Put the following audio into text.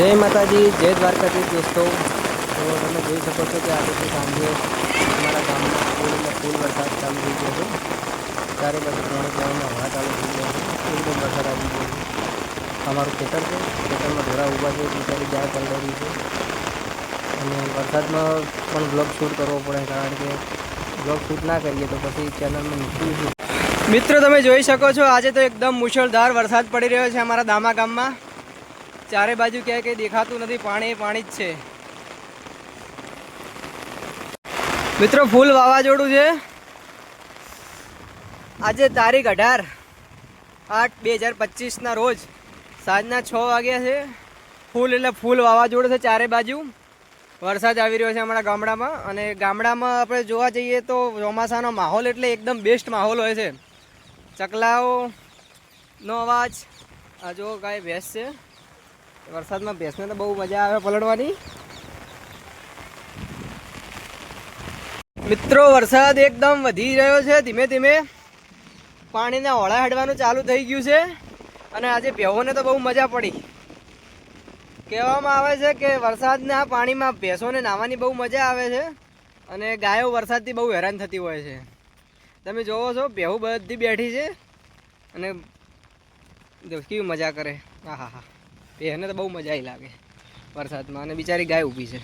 જય માતાજી, જય દ્વારકાજી દોસ્તો. તો તમે જોઈ શકો છો કે આજે સાંજે અમારા ગામમાં ફૂલ એટલે ફૂલ વરસાદ ચાલુ થઈ ગયો છે. ચારે બાજુ ત્રણે ત્રણમાં હવા ચાલુ થઈ ગયા છે. એકદમ વરસાદ આવી ગયો છે. અમારું ખેતર છે. ખેતરમાં ઢોરા ઊભા છે. બિચારી ગાય રહી છે. અને વરસાદમાં પણ બ્લોગ શૂટ કરવો પડે કારણ કે બ્લોગ શૂટ ના કરીએ તો પછી ચેનલમાં નીકળી મિત્રો, તમે જોઈ શકો છો, આજે તો એકદમ મુશળધાર વરસાદ પડી રહ્યો છે અમારા દામા ગામમાં. ચારે બાજુ ક્યાંય કંઈ દેખાતું નથી, પાણી પાણી જ છે. મિત્રો, ફૂલ વાવાઝોડું છે. આજે તારીખ અઢાર આઠ બે હજાર પચીસના રોજ સાંજના છ વાગ્યા છે. ફૂલ એટલે ફૂલ વાવાઝોડું છે ચારે બાજુ. વરસાદ આવી રહ્યો છે અમારા ગામડામાં અને ગામડામાં આપણે જોવા જઈએ તો ચોમાસાનો માહોલ એટલે એકદમ બેસ્ટ માહોલ હોય છે. ચકલાઓનો અવાજ. આ જો કાંઈ ભેંસ છે. વરસાદમાં ભેંસને તો બહુ મજા આવે પલળવાની. મિત્રો, વરસાદ એકદમ વધી રહ્યો છે, ધીમે ધીમે. પાણીના હોળા હેડવાનું ચાલુ થઈ ગયું છે અને આજે ભેહોને તો બહુ મજા પડી. કહેવામાં આવે છે કે વરસાદના પાણીમાં ભેંસોને નાહવાની બહુ મજા આવે છે અને ગાયો વરસાદથી બહુ હેરાન થતી હોય છે. તમે જોવો છો ભેહું બધી બેઠી છે અને કેવી મજા કરે. હા હા હા એને તો બહુ મજા આવી લાગે વરસાદમાં અને બિચારી ગાય ઊભી છે.